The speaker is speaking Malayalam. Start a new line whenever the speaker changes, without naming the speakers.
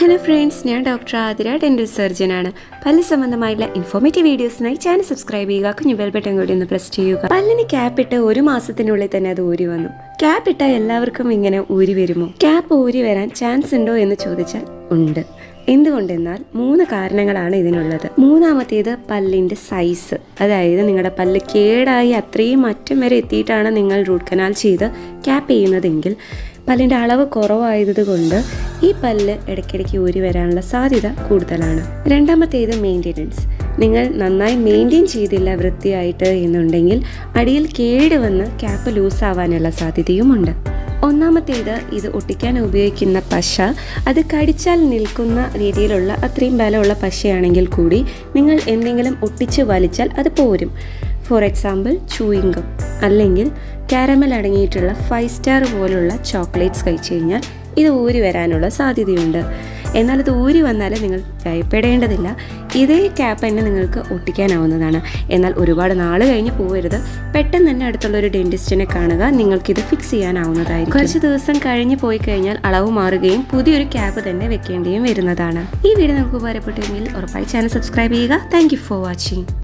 ഹലോ ഫ്രണ്ട്സ് ഞാൻ ഡോക്ടർ ആതിര ഡെന്റൽ ആണ്. പല്ല് സംബന്ധമായുള്ള ഇൻഫോർമേറ്റീവ് വീഡിയോസിനായി ചാനൽ സബ്സ്ക്രൈബ് ചെയ്യുക. കുഞ്ഞു ബെൽ ബട്ടൺ കൂടി ഒന്ന് പ്രസ് ചെയ്യുക. പല്ലിന് ഇട്ട് ഒരു മാസത്തിനുള്ളിൽ തന്നെ അത് ഊരി വന്നു. ക്യാപ്പ് ഇട്ടാൽ എല്ലാവർക്കും ഇങ്ങനെ ഊരി വരുമോ? ക്യാപ്പ് ഊരി വരാൻ ചാൻസ് ഉണ്ടോ എന്ന് ചോദിച്ചാൽ ഉണ്ട്. എന്തുകൊണ്ടെന്നാൽ മൂന്ന് കാരണങ്ങളാണ് ഇതിനുള്ളത്. മൂന്നാമത്തേത് പല്ലിന്റെ സൈസ് അതായത് നിങ്ങളുടെ പല്ല് കേടായി അത്രയും മറ്റും വരെ എത്തിയിട്ടാണ് നിങ്ങൾ റൂട്ട് കനാൽ ചെയ്ത് ക്യാപ്പ് ചെയ്യുന്നതെങ്കിൽ പല്ലിന്റെ അളവ് കുറവായത് കൊണ്ട് ഈ പല്ല് ഇടയ്ക്കിടയ്ക്ക് ഊരി വരാനുള്ള സാധ്യത കൂടുതലാണ്. രണ്ടാമത്തേത് മെയിന്റെനൻസ് നിങ്ങൾ നന്നായി മെയിന്റെയിൻ ചെയ്തില്ല വൃത്തിയായിട്ട് എന്നുണ്ടെങ്കിൽ അടിയിൽ കേട് വന്ന് ക്യാപ്പ് ലൂസ് ആവാനുള്ള സാധ്യതയുമുണ്ട്. ഒന്നാമത്തേത് ഇത് ഒട്ടിക്കാൻ ഉപയോഗിക്കുന്ന പശ. അത് കടിച്ചാൽ നിൽക്കുന്ന രീതിയിലുള്ള അത്രയും ബലമുള്ള പശയാണെങ്കിൽ കൂടി നിങ്ങൾ എന്തെങ്കിലും ഒട്ടിച്ച് വലിച്ചാൽ അത് പോരും. ഫോർ എക്സാമ്പിൾ ചൂയിങ്കം അല്ലെങ്കിൽ കാരമൽ അടങ്ങിയിട്ടുള്ള ഫൈവ് സ്റ്റാർ പോലുള്ള ചോക്ലേറ്റ്സ് കഴിച്ചു കഴിഞ്ഞാൽ ഇത് ഊരി വരാനുള്ള സാധ്യതയുണ്ട്. എന്നാൽ ഇത് ഊരി വന്നാൽ നിങ്ങൾ ഭയപ്പെടേണ്ടതില്ല. ഇതേ ക്യാപ്പ് തന്നെ നിങ്ങൾക്ക് ഒട്ടിക്കാനാവുന്നതാണ്. എന്നാൽ ഒരുപാട് നാൾ കഴിഞ്ഞ് പോകരുത് പെട്ടെന്ന് തന്നെ അടുത്തുള്ള ഒരു ഡെന്റിസ്റ്റിനെ കാണുക. നിങ്ങൾക്കിത് ഫിക്സ് ചെയ്യാനാവുന്നതായിരിക്കും. കുറച്ച് ദിവസം കഴിഞ്ഞ് പോയി കഴിഞ്ഞാൽ അളവ് മാറുകയും പുതിയൊരു ക്യാപ്പ് തന്നെ വെക്കേണ്ടിയും വരുന്നതാണ്. ഈ വീഡിയോ നിങ്ങൾക്ക് ഉപകാരപ്പെട്ടെങ്കിൽ ഉറപ്പായി ചാനൽ സബ്സ്ക്രൈബ് ചെയ്യുക. Thank for watching.